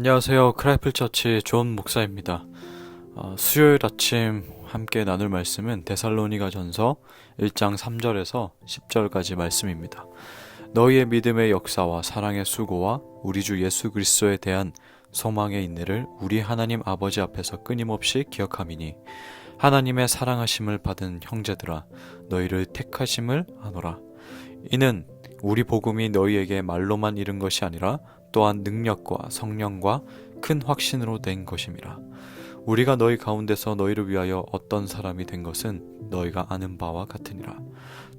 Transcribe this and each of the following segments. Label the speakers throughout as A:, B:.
A: 안녕하세요. 크라이플 처치 존 목사입니다. 어, 수요일 아침 함께 나눌 말씀은 데살로니가 전서 1장 3절에서 10절까지 말씀입니다. 너희의 믿음의 역사와 사랑의 수고와 우리 주 예수 그리스도에 대한 소망의 인내를 우리 하나님 아버지 앞에서 끊임없이 기억함이니 하나님의 사랑하심을 받은 형제들아 너희를 택하심을 하노라. 이는 우리 복음이 너희에게 말로만 이른 것이 아니라 또한 능력과 성령과 큰 확신으로 된 것임이라. 우리가 너희 가운데서 너희를 위하여 어떤 사람이 된 것은 너희가 아는 바와 같으니라.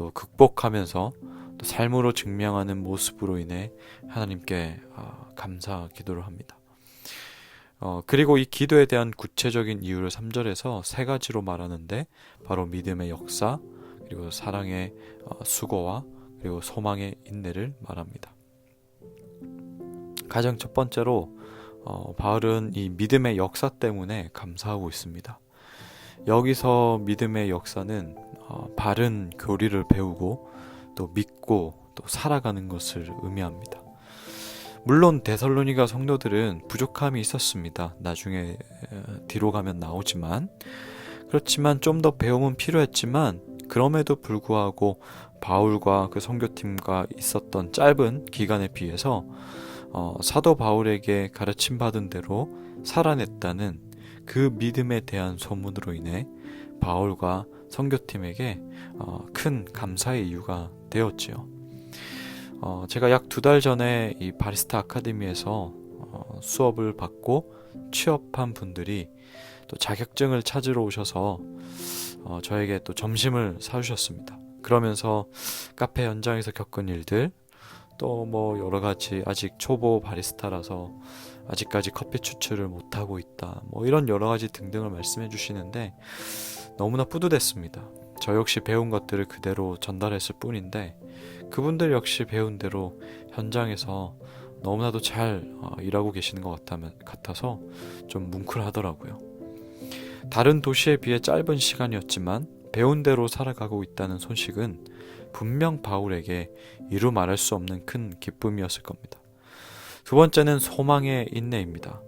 A: 또 극복하면서 또 삶으로 증명하는 모습으로 인해 하나님께 어, 감사 기도를 합니다. 어, 그리고 이 기도에 대한 구체적인 이유를 3절에서 세 가지로 말하는데 바로 믿음의 역사, 그리고 사랑의 어, 수고와 그리고 소망의 인내를 말합니다. 가장 첫 번째로 어, 바울은 이 믿음의 역사 때문에 감사하고 있습니다. 여기서 믿음의 역사는 어, 바른 교리를 배우고 또 믿고 또 살아가는 것을 의미합니다. 물론 데살로니가 성도들은 부족함이 있었습니다. 나중에 뒤로 가면 나오지만 그렇지만 좀 더 배움은 필요했지만 그럼에도 불구하고 바울과 그 선교팀과 있었던 짧은 기간에 비해서 어, 사도 바울에게 가르침 받은 대로 살아냈다는 그 믿음에 대한 소문으로 인해 바울과 선교팀에게 어, 큰 감사의 이유가 되었지요. 어, 제가 약 두 달 전에 이 바리스타 아카데미에서 어, 수업을 받고 취업한 분들이 또 자격증을 찾으러 오셔서 어, 저에게 또 점심을 사주셨습니다. 그러면서 카페 현장에서 겪은 일들, 또 뭐 여러 가지 아직 초보 바리스타라서 아직까지 커피 추출을 못하고 있다. 뭐 이런 여러 가지 등등을 말씀해 주시는데 너무나 뿌듯했습니다. 저 역시 배운 것들을 그대로 전달했을 뿐인데 그분들 역시 배운 대로 현장에서 너무나도 잘 어, 일하고 계시는 것 같아서 좀 뭉클하더라고요. 다른 도시에 비해 짧은 시간이었지만 배운 대로 살아가고 있다는 소식은 분명 바울에게 이루 말할 수 없는 큰 기쁨이었을 겁니다. 두 번째는 소망의 인내입니다.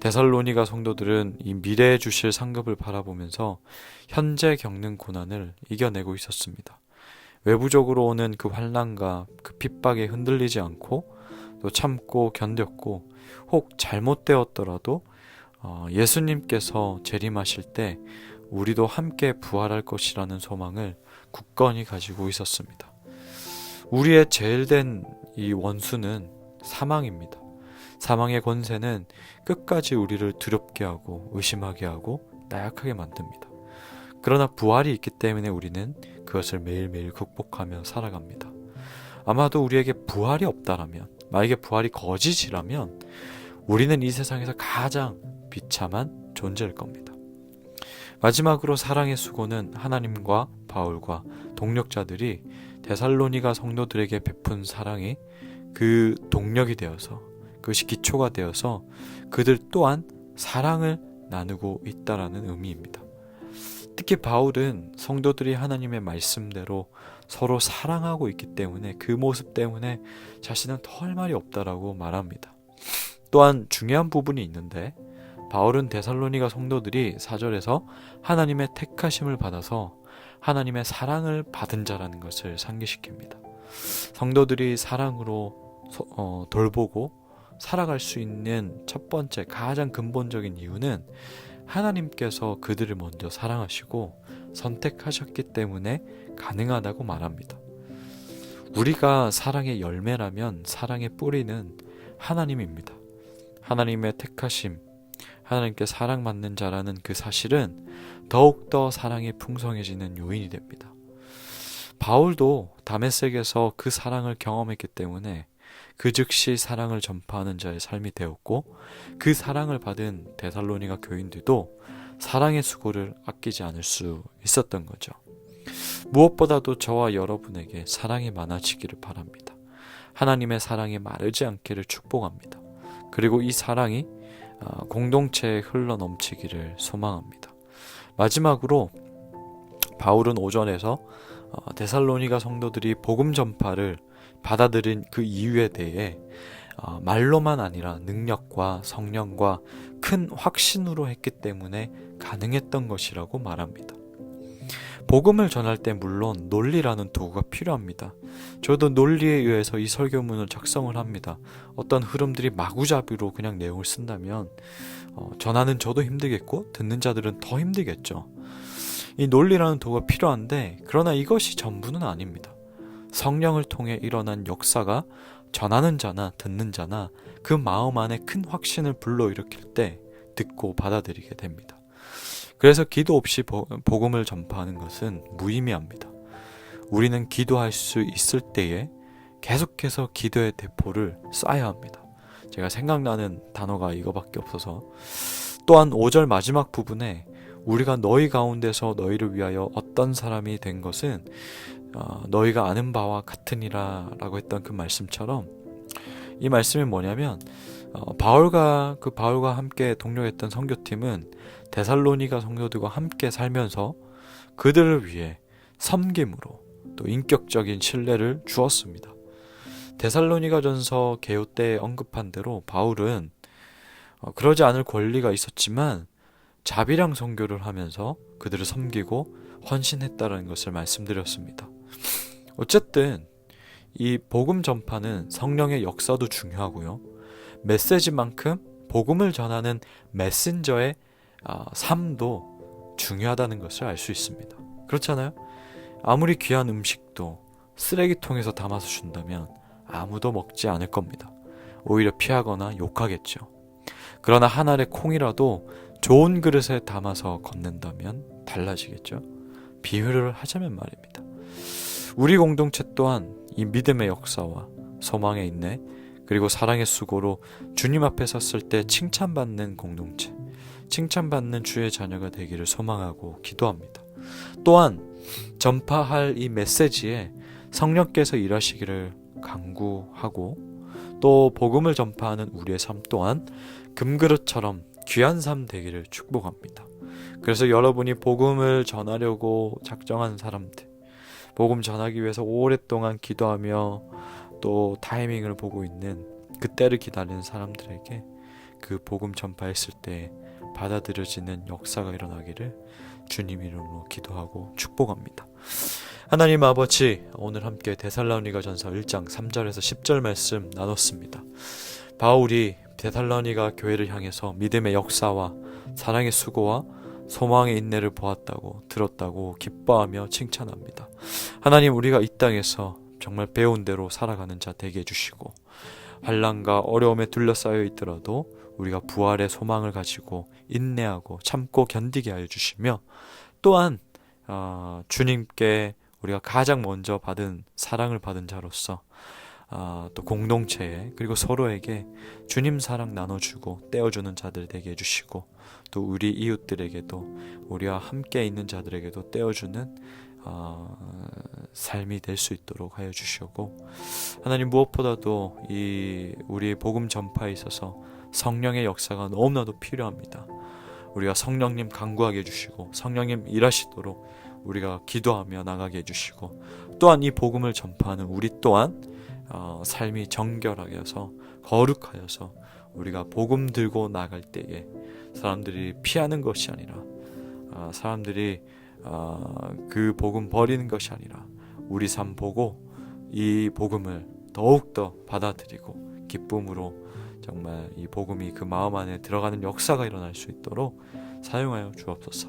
A: 데살로니가 성도들은 이 미래에 주실 상급을 바라보면서 현재 겪는 고난을 이겨내고 있었습니다. 외부적으로 오는 그 환란과 그 핍박에 흔들리지 않고 또 참고 견뎠고 혹 잘못되었더라도 어, 예수님께서 재림하실 때 우리도 함께 부활할 것이라는 소망을 굳건히 가지고 있었습니다. 우리의 제일 된 이 원수는 사망입니다. 사망의 권세는 끝까지 우리를 두렵게 하고 의심하게 하고 나약하게 만듭니다. 그러나 부활이 있기 때문에 우리는 그것을 매일매일 극복하며 살아갑니다. 아마도 우리에게 부활이 없다라면, 만약에 부활이 거짓이라면, 우리는 이 세상에서 가장 비참한 존재일 겁니다. 마지막으로 사랑의 수고는 하나님과 바울과 동력자들이 데살로니가 성도들에게 베푼 사랑이 그 동력이 되어서 그것이 기초가 되어서 그들 또한 사랑을 나누고 있다라는 의미입니다. 특히 바울은 성도들이 하나님의 말씀대로 서로 사랑하고 있기 때문에 그 모습 때문에 자신은 더할 말이 없다라고 말합니다. 또한 중요한 부분이 있는데 바울은 데살로니가 성도들이 사절에서 하나님의 택하심을 받아서 하나님의 사랑을 받은 자라는 것을 상기시킵니다. 성도들이 사랑으로 어, 돌보고 살아갈 수 있는 첫 번째 가장 근본적인 이유는 하나님께서 그들을 먼저 사랑하시고 선택하셨기 때문에 가능하다고 말합니다. 우리가 사랑의 열매라면 사랑의 뿌리는 하나님입니다. 하나님의 택하심, 하나님께 사랑받는 자라는 그 사실은 더욱더 사랑이 풍성해지는 요인이 됩니다. 바울도 다메섹에서 그 사랑을 경험했기 때문에 그 즉시 사랑을 전파하는 자의 삶이 되었고 그 사랑을 받은 데살로니가 교인들도 사랑의 수고를 아끼지 않을 수 있었던 거죠. 무엇보다도 저와 여러분에게 사랑이 많아지기를 바랍니다. 하나님의 사랑이 마르지 않기를 축복합니다. 그리고 이 사랑이 어, 공동체에 흘러 넘치기를 소망합니다. 마지막으로 바울은 오전에서 어, 데살로니가 성도들이 복음 전파를 받아들인 그 이유에 대해 어, 말로만 아니라 능력과 성령과 큰 확신으로 했기 때문에 가능했던 것이라고 말합니다. 복음을 전할 때 물론 논리라는 도구가 필요합니다. 저도 논리에 의해서 이 설교문을 작성을 합니다. 어떤 흐름들이 마구잡이로 그냥 내용을 쓴다면 어, 전하는 저도 힘들겠고 듣는 자들은 더 힘들겠죠. 이 논리라는 도구가 필요한데 그러나 이것이 전부는 아닙니다. 성령을 통해 일어난 역사가 전하는 자나 듣는 자나 그 마음 안에 큰 확신을 불러일으킬 때 듣고 받아들이게 됩니다. 그래서 기도 없이 복음을 전파하는 것은 무의미합니다. 우리는 기도할 수 있을 때에 계속해서 기도의 대포를 쏴야 합니다. 제가 생각나는 단어가 이거밖에 없어서 또한 5절 마지막 부분에 우리가 너희 가운데서 너희를 위하여 어떤 사람이 된 것은 어, 너희가 아는 바와 같으니라 라고 했던 그 말씀처럼 이 말씀이 뭐냐면 어, 바울과 그 바울과 함께 동료했던 선교팀은 데살로니가 성도들과 함께 살면서 그들을 위해 섬김으로 또 인격적인 신뢰를 주었습니다. 데살로니가 전서 개요 때 언급한 대로 바울은 어, 그러지 않을 권리가 있었지만 자비랑 선교를 하면서 그들을 섬기고 헌신했다라는 것을 말씀드렸습니다. 어쨌든 이 복음 전파는 성령의 역사도 중요하고요. 메시지만큼 복음을 전하는 메신저의 어, 삶도 중요하다는 것을 알 수 있습니다. 그렇잖아요? 아무리 귀한 음식도 쓰레기통에서 담아서 준다면 아무도 먹지 않을 겁니다. 오히려 피하거나 욕하겠죠. 그러나 한 알의 콩이라도 좋은 그릇에 담아서 건넨다면 달라지겠죠. 비유를 하자면 말입니다. 우리 공동체 또한 이 믿음의 역사와 소망의 인내 그리고 사랑의 수고로 주님 앞에 섰을 때 칭찬받는 공동체 칭찬받는 주의 자녀가 되기를 소망하고 기도합니다. 또한 전파할 이 메시지에 성령께서 일하시기를 강구하고 또 복음을 전파하는 우리의 삶 또한 금그릇처럼 귀한 삶 되기를 축복합니다. 그래서 여러분이 복음을 전하려고 작정한 사람들, 복음 전하기 위해서 오랫동안 기도하며 또 타이밍을 보고 있는 그때를 기다리는 사람들에게 그 복음 전파했을 때 받아들여지는 역사가 일어나기를 주님 이름으로 기도하고 축복합니다. 하나님 아버지, 오늘 함께 데살로니가 전서 1장 3절에서 10절 말씀 나눴습니다. 바울이 데살로니가 교회를 향해서 믿음의 역사와 사랑의 수고와 소망의 인내를 보았다고 들었다고 기뻐하며 칭찬합니다. 하나님 우리가 이 땅에서 정말 배운 대로 살아가는 자 되게 해주시고 환란과 어려움에 둘러싸여 있더라도 우리가 부활의 소망을 가지고 인내하고 참고 견디게 하여 주시며 또한 어, 주님께 우리가 가장 먼저 받은 사랑을 받은 자로서 어, 또 공동체에 그리고 서로에게 주님 사랑 나눠주고 떼어주는 자들 되게 해주시고 또 우리 이웃들에게도 우리와 함께 있는 자들에게도 떼어주는 어, 삶이 될 수 있도록 하여 주시고 하나님 무엇보다도 이 우리 복음 전파에 있어서 성령의 역사가 너무나도 필요합니다. 우리가 성령님 강구하게 해주시고 성령님 일하시도록 우리가 기도하며 나가게 해주시고 또한 이 복음을 전파하는 우리 또한 어, 삶이 정결하게 해서 거룩하여서 우리가 복음 들고 나갈 때에 사람들이 피하는 것이 아니라 어, 사람들이 어, 그 복음 버리는 것이 아니라 우리 삶 보고 이 복음을 더욱더 받아들이고 기쁨으로 정말 이 복음이 그 마음 안에 들어가는 역사가 일어날 수 있도록 사용하여 주옵소서.